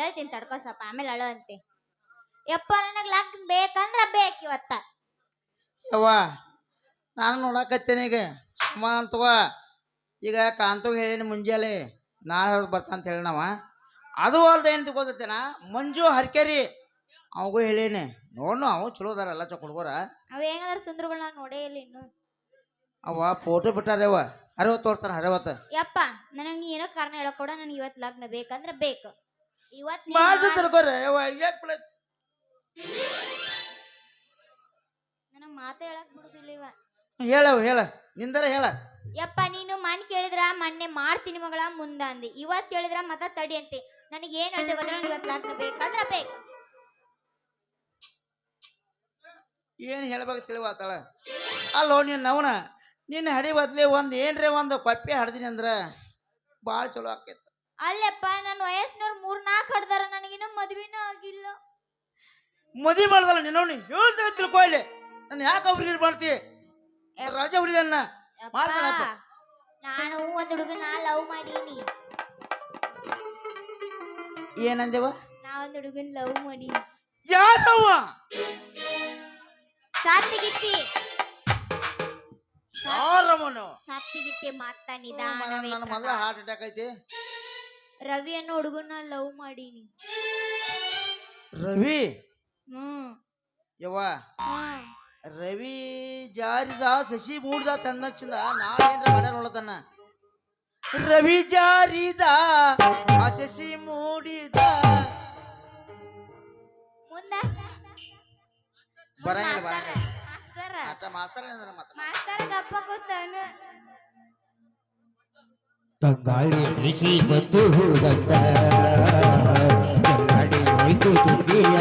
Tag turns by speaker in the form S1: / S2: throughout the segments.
S1: ಹೇಳ್ತೀನಿ ತಡ್ಕೋ ಸ್ವಲ್ಪ ಆಮೇಲೆ ಅಳೋ ಅಂತೆ ಯಪ್ಪ ನನಗೆ ಲಗ್ನ ಬೇಕಂದ್ರ ಬೇಕು ಇವತ್ತ.
S2: ಯವ್ವ ನಾನು ನೋಡಕತ್ತೇನೆ ಈಗ. ಸುಮ್ಮ ಅಂತವ ಈಗ ಕಾಂತಗ್ ಹೇಳೀನಿ ಮುಂಜಾಲೆ ನಾಳೆ ಬರ್ತಾನಂತ ಹೇಳಿ ನಾವ. ಅದು ಅಲ್ದ ಏನು ತಿಳ್ಕೊತೇನ ಮಂಜು ಹರ್ಕೆರಿ. ಅವಗೂ ಹೇಳೇನೆ. ನೋಡ್ನು ಅವು ಚಲೋ ಅದಾರ ಎಲ್ಲ ಚಕ್ ಹುಡುಗರ.
S1: ಅವ ಹೆಂಗದ್ರ ಸುಂದರಗಳನ್ನ ನೋಡೇ ಇಲ್ಲ ಇನ್ನು.
S2: ಅವ ಫೋಟೋ ಬಿಟ್ಟಾರವ ಅರವತ್ತು ತೋರ್ತಾರ ಅರವತ್ತು.
S1: ಯಪ್ಪ ನನಗೆ ನೀ ಏನೋ ಕಾರಣ ಹೇಳಕ್ ಕೊಡ ನನಗೆ ಇವತ್ತು ಲಗ್ನ ಬೇಕಂದ್ರೆ ಬೇಕು. ಇವತ್ ನೀ
S2: ಮಾಡ್ದು
S1: ಮಾಡ್-
S2: ತಿಳ್ಕೊರ ಯಾಕೆ ಬಿಡ
S1: ನನಗ್ ಮಾತೇ ಹೇಳಕ್ ಬಿಡುದಿಲ್ಲ ಇವ.
S2: ಹೇಳವ ಹೇಳ. ನಿಂದರ ಹೇಳ.
S1: ಯಪ್ಪ ನೀನು ಮನ್ ಕೇಳಿದ್ರ ಮೊನ್ನೆ ಮಾಡ್ತೀನಿ ಮಗಳ ಮುಂದ ಅಂದಿ. ಇವತ್ ಕೇಳಿದ್ರ ಮತ ತಡಿ ಅಂತೆ. ನನಗೆ ಏನ್ ಹೇಳ್ತೆ ಗೊತ್ತಿಲ್ಲ ನನಗ್ ಇವತ್ ಲಗ್ನ ಬೇಕಂದ್ರ ಬೇಕು.
S2: ಏನು ಹೇಳ್ಬೇಕು ತಿಳಿವಾತಾಳ ಅಲ್ಲೋ ನೀನ್ ನವನ ನಿನ್ನ ಹಡಿ ಬದ್ಲಿ ಒಂದ್ ಏನ್ರೇ ಒಂದು ಕೊಪ್ಪೆ ಹಡ್ದಿನಿ ಅಂದ್ರ ಭಾಳ ಚಲೋ ಆಕೈತೆ.
S1: ಅಲ್ಲಪ್ಪ ನನ್ನ ವಯಸ್ಸಿನವ್ರು ಮೂರ್ ನಾಲ್ಕು ಹಡ್ದಾರ ನನಗಿನ್ನೂ ಮದ್ವಿನೂ ಆಗಿಲ್ಲ.
S2: ಮದುವೆ ಮಾಡ್ದಲ್ಲ ನೀನು? ನೀ ಹೇಳ್ತೇವೆ ತಿಳ್ಕೊ ಇಲ್ಲಿ ನಾನು ಯಾಕೆ ಅವ್ರಿಗೆ ಮಾಡ್ತಿ? ರಾಜ ಹುರಿದನ್ನ ಮಾಡ್ತಾನಪ್ಪ.
S1: ನಾನು ಒಂದ್ ಹುಡುಗನ ಲವ್ ಮಾಡೀನಿ.
S2: ಏನಂದೇವ?
S1: ನಾ ಒಂದ್ ಹುಡುಗನ್ ಲವ್ ಮಾಡಿ
S2: ಯಾರವ್ವ
S1: ಸಾತ್ಗಿತ್ತಿ
S2: ಯಾರಮ್ಮನು
S1: ಸಾತ್ಗಿತ್ತಿ ಮಾತಾ
S2: ನನ್ನ
S1: ಮಗಳ
S2: ಹಾರ್ಟ್ ಅಟ್ಯಾಕ್ ಐತಿ.
S1: ರವಿ ಅನ್ನೋ ಹುಡುಗನ ಲವ್ ಮಾಡೀನಿ.
S2: ರವಿ?
S1: ಹ್ಮ್.
S2: ಯವ್ವ?
S1: ಹ್ಮ್
S2: ರವಿ ಜಾರಿದ ಸಸಿ ಮೂಡ್ದ ತನ್ನಕ್ಷಿಂದ ನಾಳೆ ಏನ್ರ ಮಾಡ್ಯಾರ ನೋಡತನ ರವಿ ಜಾರಿದ ಆ ಸಸಿ ಮೂಡಿದ.
S1: ಮುಂದ?
S2: ಬರಂಗಿಲ್ಲ, ಬರಂಗಿಲ್ಲ.
S1: ಮಾಸ್ತರ
S2: ಆಟ ಮಾಸ್ತರ ಮಾತಾಡ
S1: ಮಾಸ್ತರ ಗಪ್ಪ ಕೂತಾನ
S3: ತಂಗಾಳಿ ಬಿಸಿ ಬಂದು ಹೋದಂತ ಕನ್ನಡಿ ಹೋಯ್ತು ತುಂಬಿಯ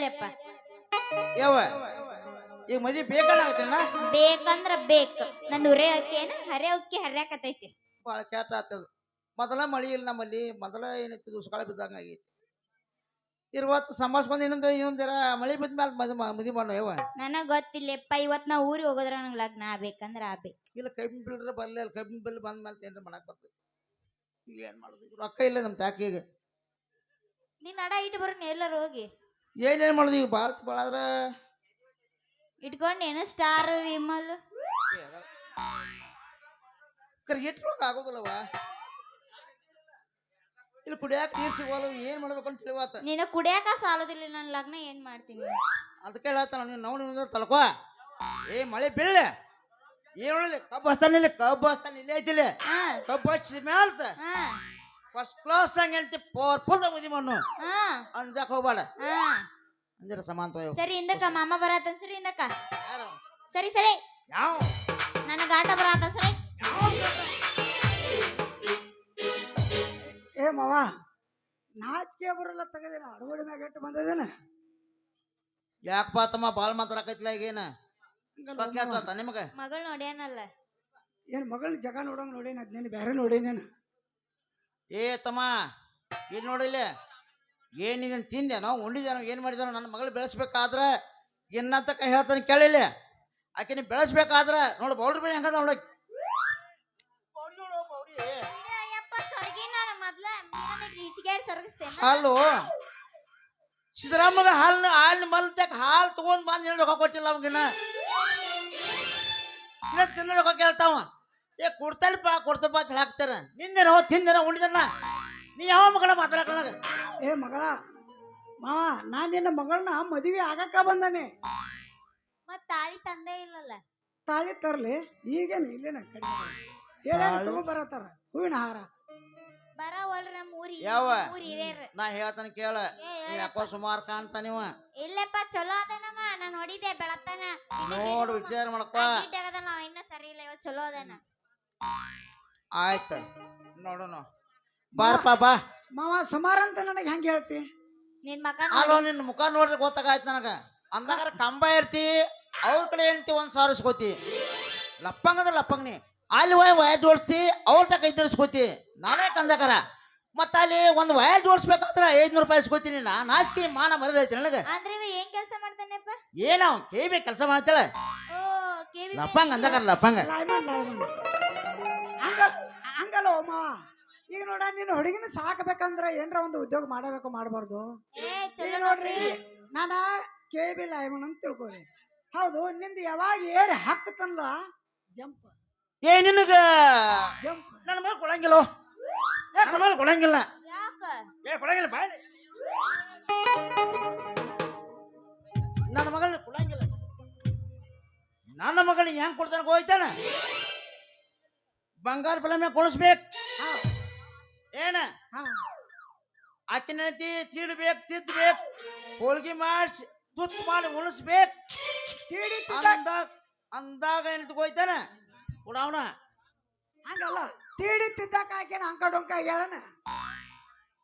S1: ಹೇಳಪ್ಪ.
S2: ಈಗ ಮದಿ ಬೇಕಾಗತ್ತಣ್ಣ
S1: ಬೇಕಂದ್ರ ಬೇಕ. ನಂದು ಉರೆ ಅಕ್ಕಿ ಏನ ಹರೆ ಅಕ್ಕಿ ಹರ್ಯಾಕತೈತಿ
S2: ಭಾಳ ಕೆಟ್ಟ ಆಗ್ತದ ಮೊದಲ ಮಳಿ ಇಲ್ಲ ನಮ್ಮಲ್ಲಿ ಮೊದಲ ಏನೈತಿ ದುಷ್ಕಾಲ ಬಿದ್ದಂಗ ಆಗೈತಿ. ಇರುವತ್ತು ಸಂಭಾಷಕೊಂಡು ಇನ್ನೊಂದು ಇನ್ನೊಂದು ಜರ ಮಳಿ ಬಿದ್ದ ಮೇಲೆ ಮದುವೆ ಮದುವೆ ಮಾಡೋ ಯವ್ವ?
S1: ನನಗ್ ಗೊತ್ತಿಲ್ಲಪ್ಪ ಇವತ್ ನಾ ಊರಿಗೆ ಹೋಗೋದ್ರ ನಂಗ್ ಲಗ್ನ ಆಗ್ಬೇಕಂದ್ರ ಆಗ್ಬೇಕು.
S2: ಇಲ್ಲ ಕಬ್ಬಿನ ಬಿಲ್ರ ಬರಲಿಲ್ಲ ಕಬ್ಬಿನ ಬಿಲ್ ಬಂದ ಮೇಲೆ ಏನ್ರ ಮಾಡಕ್ ಬರ್ತೈತಿ. ಏನು ಮಾಡೋದು? ರೊಕ್ಕ ಇಲ್ಲ ನಮ್ಮ ತಾಕಿಗೆ.
S1: ನೀನ್ ಅಡ ಇಟ್ಟು ಬರೋಣ ಎಲ್ಲರೂ ಹೋಗಿ.
S2: ಏನೇನು ಮಾಡೋದು ಈಗ ಭಾರತ
S1: ಇಟ್ಕೊಂಡು ಏನು ಸ್ಟಾರ್ ವಿಮಲ್?
S2: ಕರೆ ಇಟ್ರೊಳಗೆ ಆಗೋದಿಲ್ಲವ ಇಲ್ಲಿ ಕುಡಿಯಾಕ ನೀರು ಸಿಗೋಲ್ಲ ಏನು ಮಾಡ್ಬೇಕು ಅಂತ ತಿಳಿವಾತ
S1: ನೀನು ಕುಡಿಯಾಕ ಸಾಲೋದಿಲ್ಲ ನನ್ನ ಲಗ್ನ ಏನು ಮಾಡ್ತೀನಿ?
S2: ಅದಕ್ಕೆ ಹೇಳತ್ತಾನ ನೀನು ನಾವು ತಳ್ಕೊ ಏ ಮಳೆ ಬೀಳ ಏನು ಕಬ್ಬು ಹಸ್ತಾನಿಲ್ಲ ಕಬ್ಬು ಹಸ್ತಾನ ಇಲ್ಲೇ ಐತಿಲ್ಲ ಕಬ್ಬು ಹಚ್ಚಿದ ಮ್ಯಾಲ್ತ
S1: ಹಾ.
S2: ಫಸ್ಟ್ ಕ್ಲಾಸ್ ಹಂಗೆ ಹೇಳ್ತಿ ಪವರ್ಫುಲ್ ಮದಿ ಮಣ್ಣು
S1: ಹಾ.
S2: ಅಂಜಕ್ ಹೋಗ್ಬೇಡ.
S1: ಹಾ.
S2: ಅಂಜರ ಸಮಾನ ತಗೋ
S1: ಸರಿ ಹಿಂದಕ್ಕ ಮಾಮ ಬರತ್ತ ಸರಿ ಹಿಂದಕ್ಕ ಸರಿ ಸರಿ.
S2: ಯಾವ?
S1: ನನ್ನ ಗಾಟ ಬರತ್ತ ಸರಿ.
S4: ಏ ಮಾವ ನಾಚಿಕೆ ಬರಲ್ಲ ತಗದಿನ ಅಡಗೋಡಿ ಮ್ಯಾಗ ಇಟ್ಟು ಬಂದದೇನ?
S2: ಯಾಕಪ್ಪ ತಮ್ಮ ಭಾಳ ಮಾತಾಡಕೈತಿಲ್ಲ ಈಗೇನ? ನಿಮಗ?
S1: ಮಗಳು ನೋಡ್ಯಾನಲ್ಲ.
S4: ಏನ್ ಮಗಳ ಜಗ ನೋಡಂಗ್ ನೋಡೇನ ಅದ್ನೇನು ಬ್ಯಾರೆ ನೋಡೇನೇನ?
S2: ಏ ತಮ್ಮ ಇಲ್ಲಿ. ನೋಡಿಲ್ಲ ಏನ್ ಇದನ್ನ ತಿಂದೇನೋ ಉಂಡಿದೇನೋ ಏನು ಮಾಡಿದೇನೋ ನನ್ನ ಮಗಳು ಬೆಳೆಸ್ಬೇಕಾದ್ರೆ ಏನಂತ ಕೈ ಹೇಳ್ತಾನೆ ಕೇಳಿಲ್ಲ ಆಕೆ ನೀವು ಬೆಳೆಸ್ಬೇಕಾದ್ರೆ ನೋಡು ಬೌಡ್ರಿ ಬಳಿ ಹೆಂಗದ
S1: ನೋಡಕ್ಕೆ
S2: ಹಾಲು ಸಿದ್ದರಾಮಗ ಹಾಲ್ನ, ಹಾಲಿನ ಮಲ್ತಕ್ಕೆ ಹಾಲು ತಗೊಂಡ್ ಬಂದು ರೊಕ್ಕ ಕೊಟ್ಟಿಲ್ಲ ಅವಾಗಿನ ಕೇಳ್ತಾವ ಏ ಕೊಡ್ತಾಳಪ್ಪ ಕೊಡ್ತಪ್ಪ ಅಂತ ಹಾಕ್ತಾರ ನಿಂದೇನ ಹೋ ತಿಂದೇನ ಉಂಡಿದನ ನೀ ಯಾವ ಮಗಳ ಮಾತಾಡಕಲ್ಲ
S4: ಏ ಮಗಳ ಮಾವ ನಾನು ನಿನ್ನ ಮಗಳನ್ನ ಮದುವೆ ಆಗಕ್ಕ ಬಂದಾನೆ
S1: ಮತ್ ತಾಳಿ ತಂದೆ ಇಲ್ಲಲ್ಲ
S4: ತಾಳಿ ತರ್ಲಿ ಈಗೇನು ಇಲ್ಲೇನ ಕಡಿಮೆ ಹೇಳ
S2: ತಾಳಿ?
S4: ತಗೊಂಡ್ ಬರತ್ತಾರ ಹೂವಿನ ಹಾರ
S1: ಬರವಲ್ರಿ ನಮ್ಮ ಊರಿ
S2: ಯಾವ?
S1: ಊರ್ ಹಿರಿಯರ್
S2: ನಾ ಹೇಳ್ತಾನ ಕೇಳ
S1: ಏ
S2: ನೀ ಯಾಕೋ ಸುಮಾರು ಕಾಣ್ತಾ ನೀವ
S1: ಇಲ್ಲಪ್ಪ ಚಲೋ ಅದೇನಮ್ಮ ನಾನು ನೋಡಿದೆ ಬೆಳತನ
S2: ನೋಡು ವಿಚಾರ ಮಾಡ್ಕೋ
S1: ನಾವ್ ಇನ್ನ ಸರಿ ಇಲ್ಲ ಇವತ್ತು ಚಲೋ ಅದನ
S2: ಆಯ್ತು. ನೋಡೋಣ ಬಾರಪ್ಪ ಬಾ.
S4: ಮಾವ ಸುಮಾರ ಅಂತ ನನಗೆ ಹೆಂಗೆ ಹೇಳ್ತಿ?
S1: ನಿನ್ ಮಗ
S2: ಅಲ್ಲೋ ನಿನ್ನ ಮುಖ ನೋಡ್ರಿ ಗೊತ್ತಾಗಾಯ್ತು ನನಗ. ಅಂದಾಗ ಕಂಬ ಇರ್ತಿ ಅವ್ರ ಕಡೆ ಏನ್ತಿ ಒಂದ್ ಸಾವಿರ ಇಸ್ಕೋತಿ. ಲಪ್ಪಂಗ ಅಂದ್ರೆ ಲಪ್ಪಂಗ್ನಿ ಅಲ್ಲಿ ವಯ ವಯ ಜೋಡಿಸ್ತಿ ಅವ್ರ ತಕ ಕೈ ಇಸ್ಕೋತಿ ನಾನೇ ಕಂದಕರ. ಮತ್ತ ಅಲ್ಲಿ ಒಂದ್ ವಯ ಜೋಡಿಸ್ಬೇಕಾದ್ರ ಐದ್ನೂರು ರೂಪಾಯಿ ಇಸ್ಕೋತೀನಿ ನಾ ನಾಚಿಕೆ ಮಾನ ಮರದೈತಿ ನನಗೆ.
S1: ಅಂದ್ರೆ ಇವ ಏನ್ ಕೆಲಸ ಮಾಡ್ತಾನೆಪ್ಪ?
S2: ಕೇಬಿ ಕೆಲಸ ಮಾಡ್ತಾಳೆ.
S1: ಓ ಕೇವಿ
S2: ಲಪ್ಪಂಗ ಅಂದಕರ ಲಪ್ಪಂಗ.
S4: ಲೈಮನ್ ಲೈಮನ್. ಹಂಗ ಹಂಗಲ್ಲ ಅಮ್ಮ ಈಗ ನೋಡ ನೀನು ಹುಡುಗಿನ ಸಾಕ್ಬೇಕಂದ್ರೆ ಏನ್ರ ಒಂದು ಉದ್ಯೋಗ ಮಾಡಬೇಕು ಮಾಡಬಾರ್ದು.
S1: ಏ
S4: ಈಗ ನೋಡ್ರಿ. ನಾನ ಕೆ ಬಿ ಲೈಮನ್ ಅಂತ ತಿಳ್ಕೊರಿ ಹೌದು ನಿಂದು ಯಾವಾಗ ಏರ್ ಹಾಕ್ತನ್ಲ ಜಂಪ್.
S2: ಏ ನಿನಗ
S4: ಜಂಪ್.
S2: ನನ್ನ ಮೇಲೆ ಕೊಡಂಗಿಲ್ಲ ಏ ನನ್ನ ಮೇಲೆ ಕೊಡಂಗಿಲ್ಲ.
S1: ಯಾಕ?
S2: ಏ ಕೊಡಂಗಿಲ್ಲ ಬಾಯ್. ನನ್ನ ಮಗಳನ್ನ ಕೊಡಂಗಿಲ್ಲ. ನನ್ನ ಮಗಳಿಗೆ ಹೆಂಗ್ ಕೊಡ್ತಾನ ಹೋಯ್ತಾನ ಬಂಗಾರ ಫಲಮೆ
S4: ಕೊಳಿಸ್ಬೇಕು
S2: ಏನ? ಆಕಿನ ತಿಡ್ಬೇಕು ತಿದ್ದಬೇಕು ಹೋಳ್ಗಿ ಮಾಡಿಸಿ ತುತ್ತು ಮಾಡಿ ಉಣಿಸ್ಬೇಕು.
S4: ತೀಡಿ
S2: ಅಂದಾಗ ಅಂದಾಗ ಹೆಂಡತಿ ಉಡಾವಣ ಕೊಡವನ
S4: ಹಂಗಲ್ಲ ತಿಡಿ ತಿದ್ದಾಕ ಆಕೇನ ಅಂಕ ಡೊಂಕ ಆಗ್ಯಾಳನ.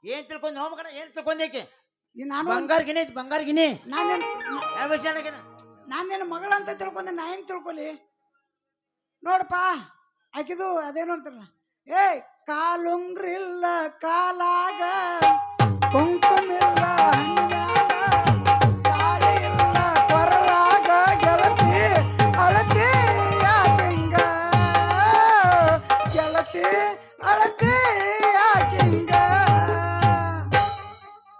S2: ಏನ್ ತಿಳ್ಕೊಂದ್ ಹೋಮ ಕಡೆ ಏನ್ ತಿಳ್ಕೊಂಡೇಕೆ
S4: ನಾನು
S2: ಬಂಗಾರ ಗಿನಿ ಐತಿ ಬಂಗಾರ ಗಿನಿ
S4: ನಾನೇನು ನಾನೇನು ಮಗಳಂತ ತಿಳ್ಕೊಂಡೆ ನಾ ಏನ್ ತಿಳ್ಕೊಲಿ? ನೋಡಪ್ಪ ಆಕಿದು ಅದೇನು ಅಂತಾರ ಏ ಕಾಲುಂಗ್ರಿಲ್ಲ ಕಾಲಾಗ ಕುಂಕುಮಿಲ್ಲ ಹಣ್ಣಿನ್ಯಾಗ, ತಾಳಿ ಗೆಲತಿ ಕೊರಳಾಗ ಗೆಳತಿ ಅಳತಿ ಯಾಕಿಂಗ? ಗೆಳತಿ ಅಳತಿ ಯಾಕಿಂಗ?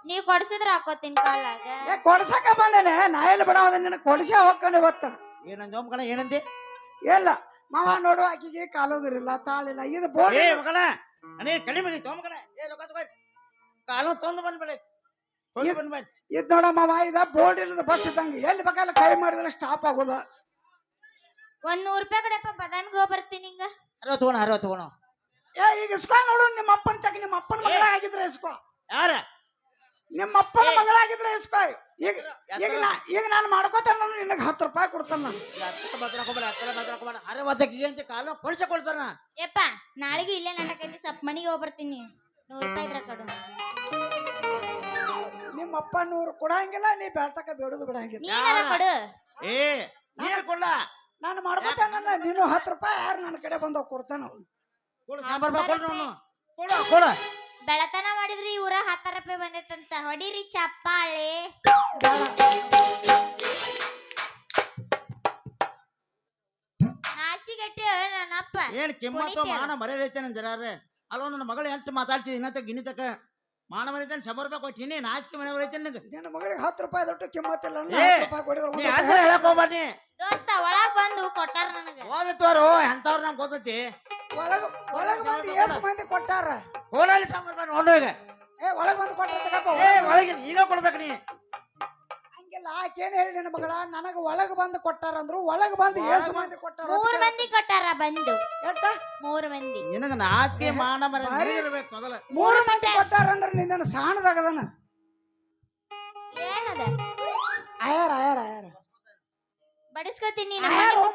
S1: ನೀ ಕೊಡ್ಸಿದ್ರ ಹಾಕೋತೀನಿ ಕಾಲಾಗ.
S4: ಏ ಕೊಡ್ಸಕ ಬಂದೇನೆ ನಾ ಎಲ್ಲಿ ಬಿಡೋದ ನಿನ್ನ ಕೊಡಿಸಿ ಹೋಗ್ಕೊಂಡು ಇವತ್ತ.
S2: ಏನಂದ ಹೋಮ ಕಣ ಏನಂದಿ?
S4: ಇಲ್ಲ. ಮಾವ ನೋಡು ಆಕಿಗೆ ಕಾಲೋಗಿರಲ್ಲ ತಾಳಿಲ್ಲ. ಇದು ಬೋರ್ಡ್
S2: ಏ ಮಗನ ಅನೇ ಕಡಿಮೆ ಆಗೈತೆ ಕಣ ಏ ಲೋಕ ತಗೊಳ್ಳಿ ಕಾಲು ತೊಂದು ಬಂದ್ಬೇಡ ತೊಂದು ಬಂದ್ಬೇಡ
S4: ಇದ್ ನೋಡ ಮಾವ ಇದ ಬೋರ್ಡ್ ಇಲ್ಲದ ಬಸ್ ಇದ್ದಂಗ. ಎಲ್ಲಿ ಬೇಕಾದ್ರೆ ಕೈ ಮಾಡಿದ್ರೆ ಸ್ಟಾಪ್ ಆಗೋದ.
S1: ಒಂದ್ ನೂರ್ ರೂಪಾಯಿ ಕಡೆಪ್ಪ ಬದಾಮಿಗೆ ಹೋಗಿ ಬರ್ತೀನಿ ಹಿಂಗ
S2: ಅರವತ್ತು ತಗೋಣ ಅರವತ್ತು ತಗೋಣ.
S4: ಏ ಈಗ ಇಸ್ಕೊ ನೋಡು ನಿಮ್ಮ ಅಪ್ಪನ ತಗ ನಿಮ್ಮ ಅಪ್ಪನ ಮಗಳ ಆಗಿದ್ರೆ ಇಸ್ಕೊ.
S2: ಯಾರ?
S4: ನಿಮ್ಮ ಅಪ್ಪನ ಮಗಳಾಗಿದ್ರೆ ಇಸ್ಕೊ ಈಗ ಈಗ ನಾ ಈಗ ನಾನು ಮಾಡ್ಕೋತಾನ ನಿನಗೆ ಹತ್ತು ರೂಪಾಯಿ ಕೊಡ್ತಾನ ನಾನು.
S2: ಹಾಕೋಬೇಡ ಅರವತ್ತಕ್ಕೆ ಅಂತ ಕಾಲು ಕೊಡ್ಸ ಕೊಡ್ತಾರ.
S1: ಯಪ್ಪ ನಾಳೆಗೆ ಇಲ್ಲೇ ನಾಟಕ ಐತಿ ಸ್ವಲ್ಪ ಮನಿಗೆ ಹೋಗಿ ಬರ್ತೀನಿ ನೂರ್ ರೂಪಾಯಿ ಇದ್ರ ಕಡು.
S4: ನಿಮ್ಮ ಅಪ್ಪ ನೂರು ಕೊಡಂಗಿಲ್ಲ ನೀ ಬೆಳ್ತಕ ಬೇಡುದು ಬಿಡಂಗಿಲ್ಲ.
S1: ನೀನಾರ ಕೊಡು.
S2: ಏ ನೀರ್ ಕೊಡ್ಲ.
S4: ನಾನು ಮಾಡ್ಕೋತಾನ ನೀನು ಹತ್ತು ರೂಪಾಯಿ ಯಾರು ನನ್ನ ಕಡೆ ಬಂದವ್ ಕೊಡ್ತಾನ? ಅವ್ನು
S2: ಕೊಡು ಸಾಂಬಾರ್ ಕೊಡು ಕೊಡು ಕೊಡು.
S1: ಬೆಳತನ ಮಾಡಿದ್ರಿ ಇವ್ರ ಹತ್ತರ ರೂಪಾಯಿ ಬಂದೈತಂತ ಹೊಡಿರಿ ಚಪ್ಪಾಳೆ. ನಾಚಿಗೆಟ್ಟು ನನ್ನಪ್ಪ.
S2: ಏನ್ ಕಿಮ್ಮತ್ತು ಜರಾರೆ? ಅಲ್ವ ನನ್ನ ಮಗಳು ಎಂಟು ಮಾತಾಡ್ತಿದ್ದಿ ಇನ್ನತ್ತ ಗಿಣಿತಕ ಮಾನ ಮರ್ಯಾದೆ ಶಂಬರ್ ರೂಪಾಯಿ ಕೊಟ್ಟಿನಿ ನಾಚಿಕೆ ಮನೆ ಐತೆ ನಿನಗೆ.
S4: ನಿನ್ನ ಮಗಳಿಗೆ ಹತ್ತು ರೂಪಾಯಿ ದೊಡ್ಡ ಕಿಮ್ಮತ್ತಿಲ್ಲ ರೂಪಾಯಿ ಕೊಡಿದ್ರೆ
S1: ದೋಸ್ತ ಒಳಗ್ ಬಂದು ಕೊಟ್ಟಾರ ನನಗೆ.
S2: ಎಂತವ್ರು ನಮ್ಗೆ ಗೊತ್ತೈತಿ.
S4: ಒಳಗ ಒಳಗ ಬಂದು ಏಸು ಮಂದಿ ಕೊಟ್ಟಾರ.
S2: ಕೋಲಾಲಿ ಸಾಂಬಾರ್ ಬಾ ನೋಡು ಈಗ
S4: ಏ ಒಳಗ್ ಬಂದು ಕೊಟ್ಟಾರ ತಗಪ್ಪ
S2: ಏ
S4: ಒಳಗ್
S2: ಈಗ ಕೊಡ್ಬೇಕು ನೀ.
S4: ಹಂಗಿಲ್ಲ ಆಕೇನ್ ಹೇಳಿ ನಿನ್ನ ಮಗಳ? ನನಗ ಒಳಗ್ ಬಂದು ಕೊಟ್ಟಾರ ಅಂದ್ರು ಒಳಗ್ ಬಂದು ಏಸು ಮಂದಿ ಕೊಟ್ಟಾರ
S1: ಮೂರು ಮಂದಿ ಕೊಟ್ಟಾರ ಬಂದು?
S4: ಎಷ್ಟ
S1: ಮೂರು ಮಂದಿ.
S2: ನಿನಗ ನಾಚಿಕೆ ಮಾನ ಮರ
S4: ಬಾರಿ.
S2: ಮೊದಲ.
S4: ಮೂರು ಮಂದಿ ಕೊಟ್ಟಾರ ಅಂದ್ರೆ ನಿನ್ನ ಸಾಣದಾಗದನ?
S1: ಏನದ?
S4: ಆಯಾರ ಆಯಾರ ಆಯಾರ
S1: ಬಡಿಸ್ಕೊತೀನಿ
S4: ಆಯಾರ ಓ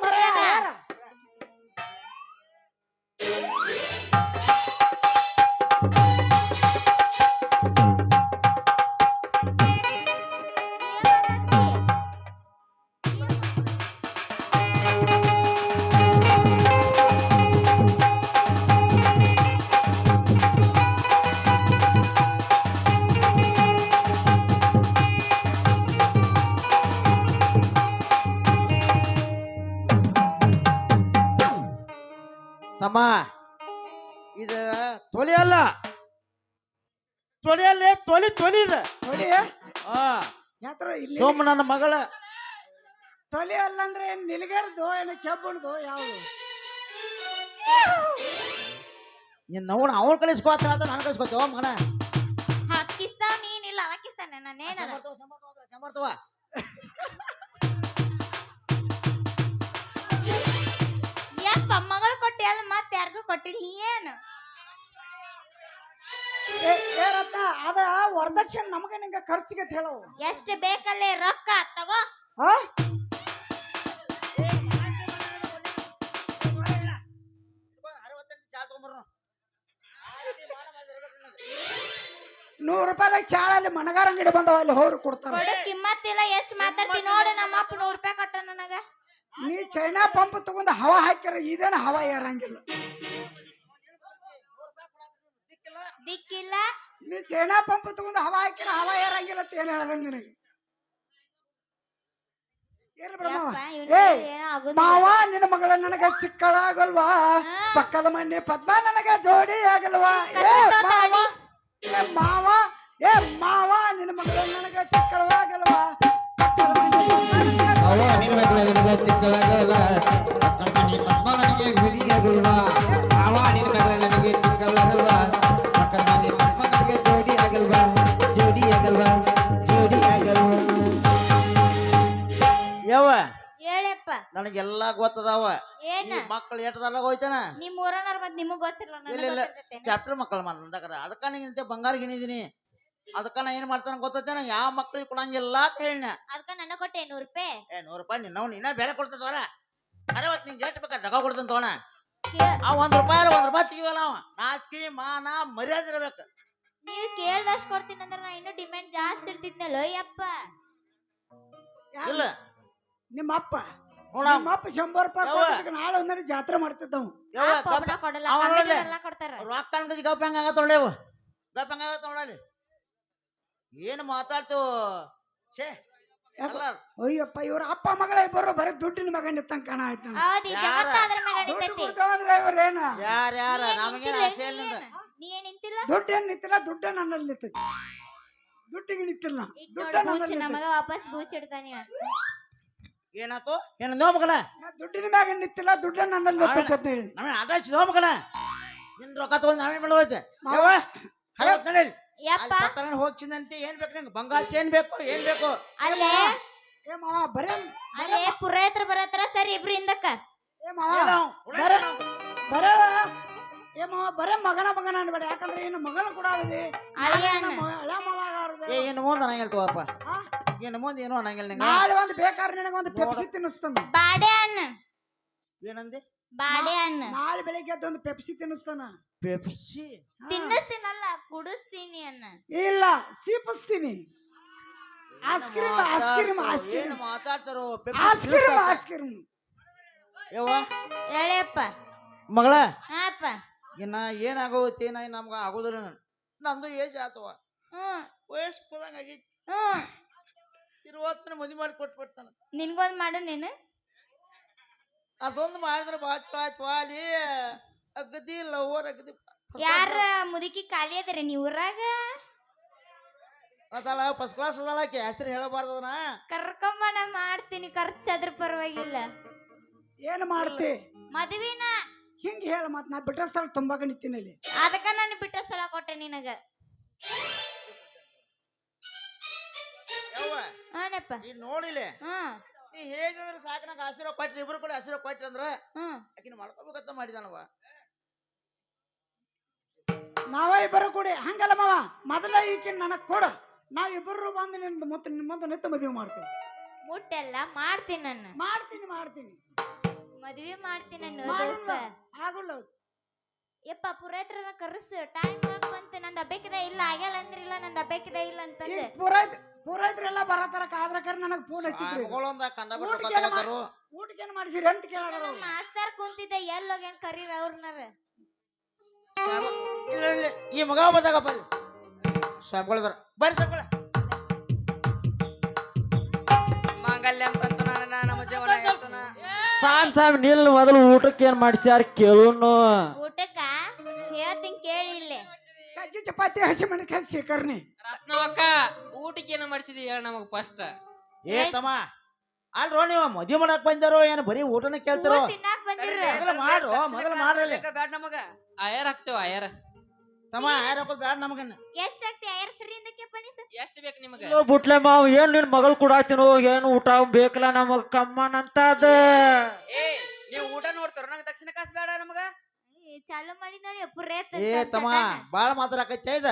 S2: ತಮ್ಮ ಇದು ತೊಲಿ ಅಲ್ಲ. ತೊಲಿ ಅಲ್ಲೇ ತೊಲಿ ತೊಲಿ ಇದು.
S4: ತೊಲಿ?
S2: ಆ
S4: ಯಾತ್ರ ಇಲ್ಲಿ
S2: ಸೋಮ ನನ್ನ ಮಗಳ.
S4: ತೊಲಿ ಅಲ್ಲಂದ್ರೆ ಏನ್ ನಿಲ್ಗೇರ್ದು ಏನ ಕೆಬ್ಬಣದು ಯಾವ್ದು?
S2: ನೀನ್ ನೋಡ ಅವ್ನ ಕಳಿಸ್ಕೋತ ನಾನು ಕಳಿಸ್ಕೋತೇವ ಮಗನ.
S1: ಹಕ್ಕಿಸ್ತಾವ್ ನೀನಿಲ್ಲ ಅವಕ್ಕಿಸ್ತಾನೆ ನಾನೇನಾರ
S2: ಸಮರ್ಥವ
S1: ಮಗಳು ಕೊಟ್ಟೆ ಮತ್ತೆ ಯಾರಿಗೂ ಕೊಟ್ಟಿಲ್ಲ ನೀ ಏನು?
S4: ಏನಂತ ವರದಕ್ಷಿಣೆ ನಮಗೆ ನಿಂಗೆ ಖರ್ಚಿಗೆ ಹೇಳು.
S1: ಎಷ್ಟು ಬೇಕಲ್ಲೇ ರೊಕ್ಕ ತಗೋ.
S4: ಹಾ ನೂರು ರೂಪಾಯಿದಾಗ ಚಾಳ ಅಲ್ಲಿ ಮನಗಾರ ಗಿಡ ಬಂದವ ಅಲ್ಲಿ ಹೋರು ಕೊಡ್ತಾರೆ.
S1: ಕಿಮ್ಮತ್ತಿಲ್ಲ ಎಷ್ಟು ಮಾತಾಡ್ತೀನಿ ನೋಡು ನಮ್ಮ ಅಪ್ಪ ನೂರು ರೂಪಾಯಿ ಕೊಟ್ಟ ನನಗೆ.
S4: ನೀ ಚೈನಾ ಪಂಪ್ ತಗೊಂಡು ಹವಾ ಹಾಕ್ಯಾರ ಇದೇನ ಹವಾ ಏರಂಗಿಲ್ಲ
S1: ದಿಕ್ಕಿಲ್ಲ.
S4: ನೀ ಚೈನಾ ಪಂಪ್ ತಗೊಂಡು ಹವಾ ಹಾಕಿರ ಹವಾ ಏರಂಗಿಲ್ಲ ಅಂತ ಏನ್ ಹೇಳ್ದ ನಿನಗೆ? ಏನ್ ಮಾವ?
S1: ಯಪ್ಪ, ಇವ್ನಿಗೆ
S4: ಏಯ್
S1: ಏನೋ ಆಗುದಿಲ್ಲ.
S4: ಮಾವ ನಿನ್ನ ಮಗಳ ನನಗ ಚಿಕ್ಕಳಾಗಲ್ವಾ?
S1: ಆಗಲ್ವಾ
S4: ಪಕ್ಕದ ಮನೆ ಪದ್ಮ ನನಗ ಜೋಡಿ ಆಗಲ್ವಾ? ಏ
S1: ಕರ್ಕೊಂಡ್
S4: ಮಾವ ಏ ಮಾವ ಏ ಮಾವ ನಿನ್ನ ಮಗಳ ನನಗ ಚಿಕ್ಕಳವಾಗಲ್ವಾ ನಿಮ್ಮ ನನಗೆ
S3: ನಿನ್ನ ಮಗಳ ನನಗೆ ಮನೆ ನನಗೆ ಜೋಡಿ ಆಗಲ್ವಾ? ಜೋಡಿ ಆಗಲ್ವಾ? ಜೋಡಿ ಆಗಲ್ವಾ?
S2: ಯವ್ವ
S1: ಹೇಳಪ್ಪ.
S2: ನನಗೆಲ್ಲ ಗೊತ್ತದಾವ.
S1: ಏನ?
S2: ಈ ಮಕ್ಳು ಎಟ್ಟದಲ್ಲ ಹೋಯ್ತಾನ?
S1: ನಿಮ್ಮ ಊರನವ್ರ ಮತ್ ನಿಮಗೆ ಗೊತ್ತಿಲ್ಲ
S2: ಇಲ್ಲ,
S1: ನನಗ್
S2: ಇಲ್ಲ. ಚಾಪ್ಟರ್ ಮಕ್ಕಳು ಮಂದಕರ ಅದಕ್ಕ ನಿಂತೆ ಬಂಗಾರ ಗಿಣಿದೀನಿ ಅದಕ್ಕ ನಾ ಏನ್ ಮಾಡ್ತಾನ ಗೊತ್ತೇನ ಯಾವ ಮಕ್ಳಿಗೆ ಕೊಡಂಗಿಲ್ಲ ಅಂತ ಹೇಳಿನ.
S1: ಅದ್ಕ ನನ್ನ ಕೊಟ್ಟೆ ನೂರು ರೂಪಾಯಿ.
S2: ಏ ನೂರು ರೂಪಾಯಿ ನಿನ್ನ ಇನ್ನ ಬೇರೆ ಕೊಡ್ತದವರ ಅರೆ ಅವತ್ತು ನಿಂಗೆ ಎಷ್ಟು ಬೇಕಾ ದಗ ಕೊಡ್ತಾನ ತಗೋಣ
S1: ಕೇ-
S2: ಆ ಒಂದ್ ರೂಪಾಯಿ ಒಂದ್ ರೂಪಾಯಿ ತೆಗಿವಲ್ಲ ಅವ. ನಾಚಿಕೆ ಮಾನ ಮರ್ಯಾದೆ ಇರ್ಬೇಕು.
S1: ನೀವ್ ಕೇಳ್ದಷ್ಟು ಕೊಡ್ತೀನಿ ಅಂದ್ರೆ ನಾ ಇನ್ನೂ ಡಿಮ್ಯಾಂಡ್ ಜಾಸ್ತಿ ಇರ್ತಿದ್ನಲ್ಲ ಯಪ್ಪ?
S2: ಇಲ್ಲ.
S4: ನಿಮ್ಮ ಅಪ್ಪ
S2: ನೋಡ
S4: ನಿಮ್ಮ ಅಪ್ಪ ಶಂಬರ್ ರೂಪಾಯಿ ನಾಳೆ ಒಂದಿನ ಜಾತ್ರೆ ಮಾಡ್ತಿದ್ದವು
S2: ಅವನು.
S1: ಅಪ್ಪ ಒಬ್ನ ಕೊಡಲ್ಲ
S2: ಅವ
S1: ಕೊಡ್ತಾರ.
S2: ರೊಕ್ಕ ಅನ್ಕಜಿ ಗಪ್ಪ ಹಂಗ ಆಗತ್ತ ನೋಡೇವು ಗಪ್ಪ ಹಂಗ ಆಗತ್ತ ನೋಡಲಿ ಏನು ಮಾತಾಡ್ತು? ಛೇ? ಅಲ್ಲ.
S4: ಅಯ್ಯಪ್ಪ ಇವ್ರ ಅಪ್ಪ ಮಗಳ ಇಬ್ಬರು ಬರೀ ದುಡ್ಡಿನ ಮಗನ್ ಇತ್ತಂಗ ಕಾಣ ಆಯ್ತು ನಮ್ಗೆ.
S1: ಹೌದ್ ಈ
S2: ಯಾರ?
S1: ಜಗತ್ತ ಅದ್ರ ಮ್ಯಾಗ
S4: ದುಡ್ಡು
S1: ನಿಂತೈತಿ
S4: ಕೊಡ್ತಾವಂದ್ರೆ ಇವ್ರೇನ
S2: ಯಾರ ಯಾರ?
S1: ನೀ ಏನ್
S2: ನಮಗೇನು
S1: ನಿಂತಿಲ್ಲ,
S2: ಆಸೆ ಇಲ್ಲ
S1: ನೀ ನೀ ಏನ್ ನಿಂತಿಲ್ಲ?
S4: ದುಡ್ಡು ಏನ್ ನಿಂತಿಲ್ಲ ದುಡ್ಡ ನನ್ನಲ್ಲಿ ನಿಂತೈತಿ. ದುಡ್ಡಿಗೆ ನಿಂತಿಲ್ಲ ದುಡ್ಡ
S1: ನೋಡು ಬೂಚ್
S4: ನನ್ನಲ್ಲಿ
S1: ನಮಗ ವಾಪಸ್ ಬೂಚ್ ಇಡ್ತಾನ ಇವ.
S2: ಏನಾತು ಏನು ನೋ ಮಗನ
S4: ನಾ ದುಡ್ಡಿನ ಮ್ಯಾಗ ನಿಂತಿಲ್ಲ ದುಡ್ಡ ನನ್ನಲ್ಲಿ ನಿಂತೈತಿ ಅಂತ ಹೇಳಿ.
S2: ನಮಗೆ ಮಗನ ನಿನ್ ರೊಕ್ಕ ತಗೊಂಡ್ ನಾವೇನ್ ಮಾಡೋದೈತೆ
S4: ಮಾವ.
S2: ನಡೀಲಿ
S1: ಯಪ್ಪ.
S2: ಪತ್ತನ ಹೋಗ್ಚಿದಂತೆ ಏನ್ ಬೇಕು ನಂಗೆ? ಬಂಗಾರ ಚೇನ್ ಬೇಕು ಏನ್ ಬೇಕು?
S1: ಅಲ್ಲೇ.
S4: ಏ ಮಾವ ಬರೇ.
S1: ಅಲ್ಲೇ ಪುರೋಹಿತ್ರ ಬರತ್ರ ಸರಿ ಇಬ್ರು ಹಿಂದಕ್ಕ.
S4: ಏ ಮಾವ ಬರ. ಏ ಮಾವ ಬರೇ ಮಗನ ಮಗನ ಅನ್ಬೇಡ. ಯಾಕಂದ್ರೆ ಇನ್ನು ಮಗನ ಕೂಡ
S1: ಅಳಿಯ
S4: ಹಳೆ
S1: ಅಣ್ಣ.
S4: ಮಾವ
S2: ಏ ಏನು ಮುಂದೆ ಅನ್ನಂಗಿಲ್ಲ ತಗೋಪ್ಪ? ಏನು ಮುಂದೆ ಏನು ಅನ್ನಂಗಿಲ್ಲ ನಿಂಗೆ.
S4: ನಾಳೆ ಒಂದು ಬೇಕಾದ್ರೆ ನಿನಗೆ ಒಂದು ಪೆಪ್ಸಿ
S1: ಬಾಡೆ ಅಣ್ಣ.
S2: ಏನಂದಿ?
S1: ಬಾಡೆ ಅಣ್ಣ
S4: ನಾಳೆ ಬೆಳಿಗ್ಗೆ ಎದ್ದು ಒಂದು ಪೆಪ್ಸಿ ತಿನ್ನಿಸ್ತಾನ.
S2: ಪೆಪ್ಸಿ.
S1: ತಿನ್ನಿಸ್ತೀನಲ್ಲ ಕುಡಿಸ್ತೀನಿ ಅಣ್ಣ
S4: ಇಲ್ಲ ಸೀಪಿಸ್ತೀನಿ. Ice cream ice cream ice
S2: ಏನು
S4: ಕ್ರೀಮ್
S2: ಮಾತಾಡ್ತಾರೋ
S4: ಐಸ್ ಕ್ರೀಮ್ ಐಸ್ ಕ್ರೀಮ್
S2: ಯವ್ವ?
S1: ಹೇಳಪ್ಪ
S2: ಮಗಳ?
S1: ಹಾಪ
S2: ಇನ್ನ ಏನಾಗೋತಿ ನಾ ನಮ್ಗ ಆಗೋದಿಲ್ಲ ನನ್. ನಂದು ಏಜ್ ಆತವ ವಯಸ್ಸು ಪೂರಂಗ ಆಗೈತಿ
S1: ಹ್ಮ್
S2: ಇರುವತ್ತನ ಮದುವೆ ಮಾಡಿ ಕೊಟ್ಬಿಡ್ತಾನ.
S1: ನಿನ್ಗೊಂದ್ ಮಾಡು ನೀನು.
S2: ಅದೊಂದು ಮಾಡಿದ್ರೆ ಬಾಚ್ ವಾಲಿ ಅಗದಿ ಲವರ್ ಅಗದಿ
S1: ಯಾರ ಮುದುಕಿ ಖಾಲಿ ಅದರಿ ನೀವು ಊರಾಗ?
S2: ಅದಲ್ಲ ಫಸ್ಟ್ ಕ್ಲಾಸ್ ಅದಲ್ಲ ಆಕಿ ಹೆಸರು ಹೇಳಬಾರ್ದು ಅದನ್ನ.
S1: ಕರ್ಕೊಂಬ ನಾ ಮಾಡ್ತೀನಿ ಖರ್ಚಾದ್ರ ಪರವಾಗಿಲ್ಲ.
S4: ಏನು ಮಾಡ್ತಿ?
S1: ಮದುವಿನ.
S4: ಹಿಂಗ್ ಹೇಳ ಮತ್ ನಾ ಬಿಟ್ಟ ಸ್ಥಳ ತುಂಬಾ ನಿಂತೀನಿ ಇಲ್ಲಿ
S1: ಅದಕ್ಕ ನಾನು ಬಿಟ್ಟ ಸ್ಥಳ ಕೊಟ್ಟೆ ನಿನಗ.
S2: ಯವ್ವ
S1: ಹಾನಪ್ಪ
S2: ಈಗ ನೋಡಿಲೆ.
S1: ಹ್ಮ್
S2: ನೀ ಹೇಳಿದ್ರೆ ಸಾಕು ನಂಗೆ ಹಸಿರು ಕೊಟ್ರಿ ಇಬ್ರು ಕೂಡ ಹಸಿರು ಕೊಟ್ರಿ ಅಂದ್ರ
S1: ಹ್ಮ್.
S2: ಆಕಿನ ಮಾಡ್ಕೋಬೇಕಂತ ಮಾಡಿದಾನವ
S4: ನಾವ ಇಬ್ಬರು ಕೂಡಿ ಹಂಗಲ್ಲ ಮಾವ ಮೊದಲ ಈಕಿನ ನನಗ್ ಕೊಡ. ನಾವ್ ಇಬ್ಬರು ಬಂದು ನಿಮ್ದು ಮತ್ತೆ ನಿಮ್ಮಂತ ಮುಂದೆ ನಿಂತು ಮದುವೆ ಮಾಡ್ತೀವಿ.
S1: ಮುಟ್ಟೆಲ್ಲ ಮಾಡ್ತೀನಿ ನಾನು.
S4: ಮಾಡ್ತೀನಿ ಮಾಡ್ತೀನಿ.
S1: ಮದ್ವೆ ಮಾಡ್ತೀನಿ ನಾನು. ದೋಸ್ತ.
S4: ಆಗುಲ್ಲ
S1: ಯಪ್ಪ ಪುರೋಹಿತ್ರನ ಕರೆಸು. ಟೈಮ್ ಬಂತು? ನಂದ ಅಬೇಕಿದ ಇಲ್ಲ ಆಗ್ಯಾಲ ಅಂದ್ರಿಲ್ಲ ನಂದು ಅಬೇಕಿದ ಇಲ್ಲ ಅಂತಂದೆ.
S4: ಪೂರೈತ್ ಪೂರೈತ್ರೆಲ್ಲ ಬರತಾರ ಕಾದ್ರ ಕರ್ ನನಗ್ ಫೋನ್ ಹಚ್ಚಿದ್ರು.
S2: ಸ್ವಾಮಿಗಳೊಂದ ಕಂಡ
S4: ಊಟಕ್ಕೆ ಏನು ಊಟಕ್ಕೆ ಏನ್ ಮಾಡಿಸಿರಿ ಅಂತ ಕೇಳಾರ
S1: ನಮ್ಮ ಮಾಸ್ತರ್ ಕುಂತಿದ್ದೆ ಎಲ್ಲೋಗ್ಯಾನ್ ಕರೀರ ಅವ್ರನ್ನಾರ.
S2: ಈ ಮಗ ಬಂದಾಗ ಬಲ್ಲಿ ಸ್ವಾಮಿಗಳದಾರ ಬರ್ರಿ ಸ್ವಾಮಿಗಳ.
S5: ಮಾಂಗಲ್ಯ ಅಂತಂತ ನಮ್ಮ ಜೀವನ ಆಯ್ತನ.
S6: ಸಾಮ್ ಸಾಮ್ ನಿಲ್ ಮೊದಲು ಊಟಕ್ಕೆ ಏನ್ ಮಾಡಿಸ್ಯಾರ ಕೇಳೋನು.
S1: ಊಟಕ್ಕ
S4: ಚಪಾತಿ ಹಸಿ ಮೆಣಕಾಯಿ ಶೇಖರಣೆ.
S5: ರತ್ನವಕ್ಕ ಊಟಕ್ಕೆ ಏನು ಮಾಡಿಸಿದಿ ಹೇಳ ನಮಗ್ ಫಸ್ಟ್
S2: ಏ ತಮ್ಮ ಅಲ್ರೋ ನೀವು ಮದುವೆ ಮಾಡಕ್ ಬಂದಾರೋ ಏನು ಬರೀ ಊಟನ ಕೇಳ್ತಾರೋ?
S1: ತಿನ್ನಾಕ್ ಬಂದಿರ
S2: ಮೊದಲು ಮಾಡ್ರು ಮೊದಲು ಮಾಡ್ರಲ್ಲಿ.
S5: ಬ್ಯಾಡ ನಮಗ. ಆಯರ್ ಹಾಕ್ತೇವ ಆಯರ್
S2: ತಮ್ಮ ಯಾರು ಹಾಕೋದು ಬೇಡ ನಮಗನ್ನ.
S1: ಎಷ್ಟ್ ಆಗ್ತಿ ಐರ್ ಸರಿ ಇಂದಕ್ಕೆ ಪನಿಸ
S5: ಎಷ್ಟ್ ಬೇಕು ನಿಮಗ?
S6: ಇಲ್ಲೋ ಬುಟ್ಲೆ ಮಾವ್ ಏನ್ ನಿನ್ ಮಗಳು ಕೊಡಾತಿನೋ ಏನು ಊಟ ಬೇಕಲ್ಲ ನಮಗ್ ಕಮ್ಮನಂತ ಅದ
S5: ಏ ನೀವು ಊಟ ನೋಡ್ತಾರ ನಂಗೆ ದಕ್ಷಿಣ ಕಾಸು ಬೇಡ ನಮಗ.
S1: ಚಾಲು ಮಾಡಿ ನೋಡಿ ಪುರೇತ್
S2: ಏ ತಮ್ಮ ಬಾಳ ಮಾತಾಡಕೈತೆ ಇದ.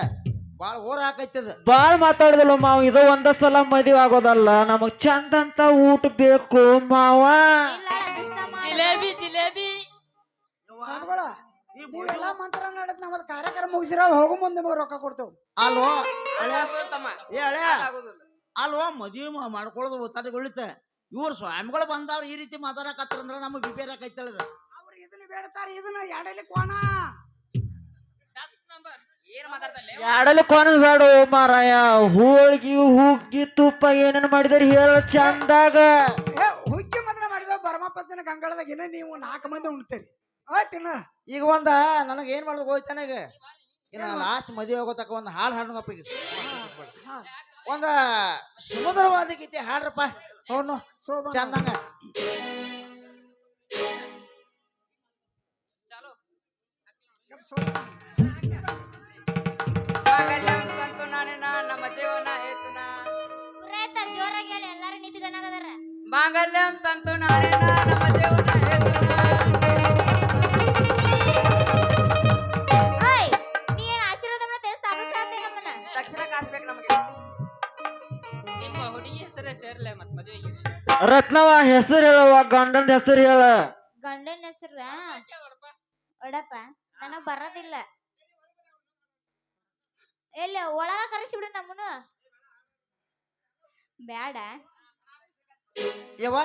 S2: ಬಾಳ ಓರ ಹಾಕೈತದ.
S6: ಬಾಳ್ ಮಾತಾಡಿದಲ್ಲ ಮಾವ ಇದು ಒಂದ ಸಲ ಮದ್ವೆ ಆಗೋದಲ್ಲ ನಮಗ್ ಚಂದ ಅಂತ ಊಟ ಬೇಕು ಮಾವ.
S5: ಜಿಲೇಬಿ ಜಿಲೇಬಿ.
S4: ಸ್ವಾಮಿಗಳ
S2: ಈ
S4: ನೀವೆಲ್ಲ ಮಂತ್ರ ನಡೆದ್ ನಮ್ಮದ್ ಕಾರ್ಯಕ್ರಮ ಮುಗಿಸಿರ ಹೋಗು ಮುಂದೆ ನಿಮಗೆ ರೊಕ್ಕ ಕೊಡ್ತೇವೆ
S2: ಅಲ್ವೋ
S5: ಆಗೋದಿಲ್ಲ ತಮ್ಮ.
S2: ಏ
S5: ಆಗೋದಿಲ್ಲ?
S2: ಅಲ್ವೋ ಮದ್ವಿ ಮಾಡ್ಕೊಳ್ಳೋದು ತಡೆಗೊಳಿತ ಇವ್ರು ಸ್ವಾಮಿಗಳು ಬಂದವ್ರು ಈ ರೀತಿ ಮಾತಾಡಕತ್ತಾರಂದ್ರ ನಮಗೆ ಬಿಪೇರ್ ಕೈತಳದ
S4: ಅವ್ರು ಇದನ್ನ ಬೇಡ್ತಾರ ಇದನ್ನ ಎಡಲಿ ಕೋಣ.
S5: ಏನ್
S6: ಎಡಲಿ ಕೋಣ ಬೇಡ ಓ ಮಾರಾಯ. ಹೋಳಿಗೆ ಹುಗ್ಗಿ ತುಪ್ಪ ಏನೇನು ಮಾಡಿದಾರೆ ಹೇಳ ಚಂದಾಗ.
S4: ಏ ಹುಗ್ಗಿ ಮಾತ್ರ ಮಾಡಿದ ಬರಮಪ್ಪನ ಗಂಗಳದಾಗ ಇನ್ನ ನೀವು ನಾಲ್ಕು ಮಂದಿ ಉಣ್ತೀರಿ. ಆಯ್ತಿನ್ನ
S2: ಈಗ ಒಂದ ನನಗೆ ಏನ್ ಮಾಡೋದು ಹೋಯ್ತಾನೆ ಈಗ ಇನ್ನ ಲಾಸ್ಟ್ ಮದುವೆ ಹೋಗೋತಕ್ಕ ಒಂದು ಹಾಡು ಹಾಡ್ನಪ್ಪ ಈಗ ಒಂದ ಸುಮಧುರವಾದ ಗೀತೆ ಹಾಡ್ರಪ್ಪ. ಹೌನು
S4: ಸೋಬ
S2: ಚಂದಂಗ.
S5: ಮಾಂಗಲ್ಯಂ ತಂತು ನಾನೇನ ನಮ್ಮ ಜೀವನ ಹೇತುನ
S1: ಪುರೇತ ಜೋರಾಗಿ ಹೇಳಿ ಎಲ್ಲಾರು ನಿಂತ್ಕೊಂಡಾಗದಾರ
S5: ಮಾಂಗಲ್ಯಂ ತಂತು ನಾನೇನ ನಮ್ಮ ಜೀವನ ಹೇತುನ
S1: ಓಯ್ ನೀ ಏನ್ ಆಶೀರ್ವಾದ ನಮ್ಮನ್ನ
S5: ತಕ್ಷಣ ಕಾಸ್ಬೇಕು ನಮಗೆ ನಿಮ್ಮ ಹುಡುಗಿ ಹೆಸರು ಇರಲ್ಲ ಮತ್ ಮದುವೆಗೆ
S6: ರತ್ನವ ಹೆಸರು ಹೇಳವ ಗಂಡನ ಹೆಸರು ಹೇಳ.
S1: ಗಂಡನ ಹೆಸರ? ಒಡಪ್ಪ ನನಗ್ ಬರೋದಿಲ್ಲ. ಎಲ್ಲ ಒಳಗ ಕರೆಸಿಬಿಡು ನಮ್ಮನು ಬ್ಯಾಡ.
S2: ಯವ್ವ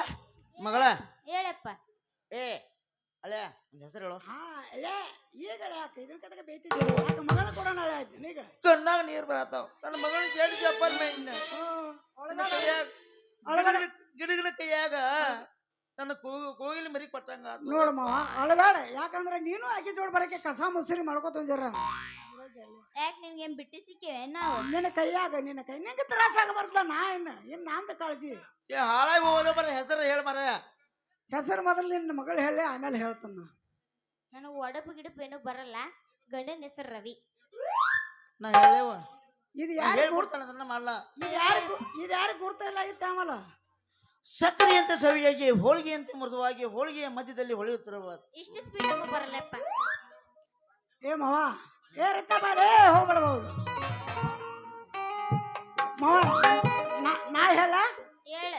S2: ಮಗಳ.
S1: ಹೇಳಪ್ಪ.
S2: ಏ ಅಳೆ ಒಂದ್ ಹೆಸರು ಹೇಳು.
S4: ಹಾ ಏ ಈಗ ಯಾಕೆ ಇದ್ರ ಕಡೆಗೆ ಬೇಯ್ತಿದ್ದೀರಿ ಯಾಕೆ ಮಗನ ಕೊಡೋಣ ಆಯ್ತು ಈಗ.
S2: ಕಣ್ಣಾಗ ನೀರ್ ಬರತ್ತಾವ. ನನ್ನ ಮಗಳು ನನ್ನ ಕೈಯಾಗ ಗಿಡಗಿಡ ಗಿಡಗಿಡ ಕೈಯಾಗ ನನ್ನ ಕೋಗಿಲಿ ಮರಿ ಪಟ್ಟಂಗ
S4: ನೋಡಮ್ಮ ಅಳಬೇಡ ಯಾಕಂದ್ರೆ ನೀನು ಆಕೆ ಜೋಡ್ ಬರಕ್ಕೆ ಕಸ ಮುಸುರಿ ಮಾಡ್ಕೋತ ಜರ
S1: ಯಾಕೆ ನಿಮ್ಗೆ ಏನ್ ಬಿಟ್ಟು ಸಿಕ್ಕಿವೆ ನಾವು?
S4: ನಿನ್ನ ಕೈಯಾಗ ನಿನ್ನ ಕೈ ನಿಂಗೆ ತ್ರಾಸಾಗ ಬರ್ತಲ್ಲ ನಾ ಇನ್ನ. ಏನ್ ನಾಂದ ಕಾಳಜಿ?
S2: ಏ ಹಾಳಾಗಿ ಹೋಗೋದು ಬರ ಹೆಸರು ಹೇಳ ಮರ
S4: ಹೆಸರು ಮೊದಲು ನಿನ್ನ ಮಗಳು ಹೇಳಿ ಆಮೇಲೆ ಹೇಳ್ತಾನ
S1: ನನಗೆ ಒಡಪು ಗಿಡಪು ಏನೂ ಬರಲ್ಲ. ಗಂಡನ ಹೆಸರು ರವಿ.
S2: ನಾ ಹೇಳೇವ
S4: ಇದು ಯಾರು
S2: ಹೇಳ್ಕೊಡ್ತಾನ ಅದನ್ನ ಮಾಡಲ್ಲ
S4: ಇದು ಯಾರು ಇದು ಯಾರು ಗುರ್ತ ಇಲ್ಲ ಇತ್ತ ಆಮೇಲೆ.
S2: ಸಕ್ಕರೆಯಂತೆ ಸವಿಯಾಗಿ ಹೋಳಿಗೆಯಂತೆ ಮೃದುವಾಗಿ ಹೋಳಿಗೆಯ ಮಧ್ಯದಲ್ಲಿ ಹೊಳೆಯುತ್ತಿರುವ
S1: ಇಷ್ಟು ಸ್ಪೀಡ್ ಬರಲ್ಲಪ್ಪ.
S4: ಏ ಮಾವ ಏ ರತ್ನ ಬಾರೇ ಹೋಗ್ಬಿಡ್ಬಹುದು ಮಾವ. ನಾ- ನಾ ಹೇಳ?
S1: ಹೇಳ.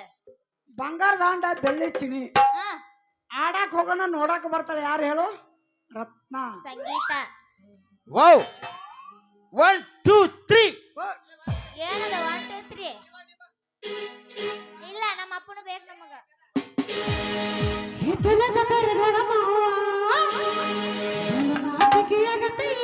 S4: ಬಂಗಾರ ದಾಂಡ ಬೆಳ್ಳಿ ಚಿಣಿ
S1: ಹಾ.
S4: ಆಡಾಕ್ ಹೋಗೋಣ ನೋಡಕ್ ಬರ್ತಾಳೆ ಯಾರು ಹೇಳು? Ratna.
S1: Sangeetha.
S2: Wow. One two three
S1: ಏನದ ಒನ್ ಟೂ ತ್ರೀ ಇಲ್ಲ ನಮ್ಮ ಅಪ್ಪನು ಬೇಕು ನಮಗ.
S3: ಹಿತ್ತಲದ ಕರಗಡ ಮಾವ. ನನ್ನ ಮಾತಿಗೆ ಒತ್ತಿಕೊಳ್ಳಲಿಲ್ಲ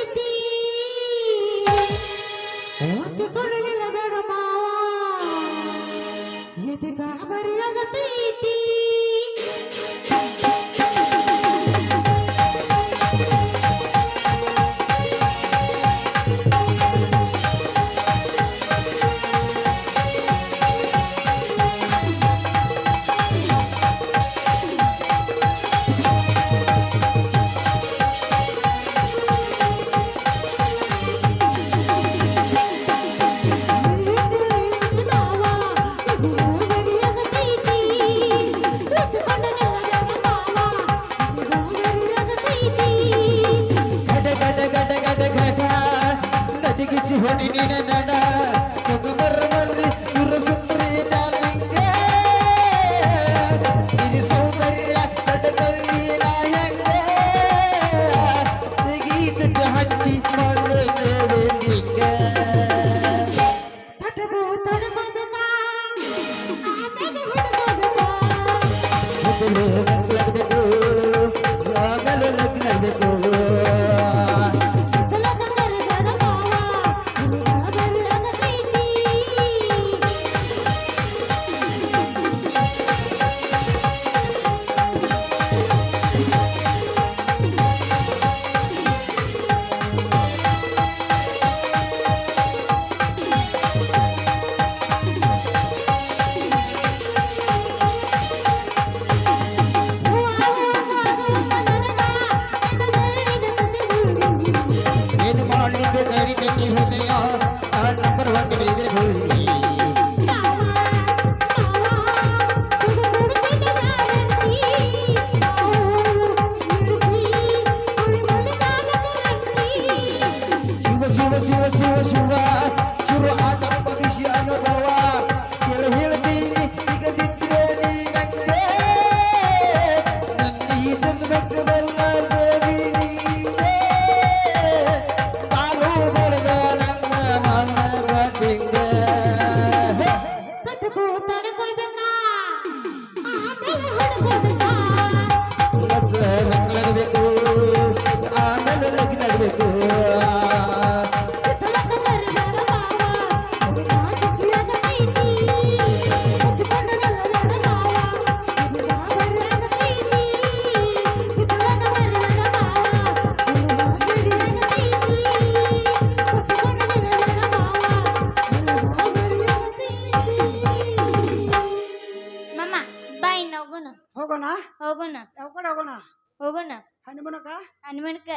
S1: ಹನುಮನ್ಕ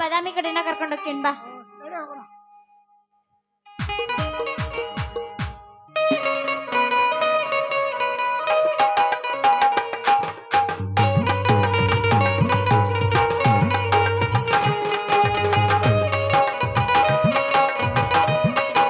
S1: ಬದಾಮಿ ಕಡೆನ ಕರ್ಕೊಂಡು ಹೋಗ್ತೀನಿ ಬಾ.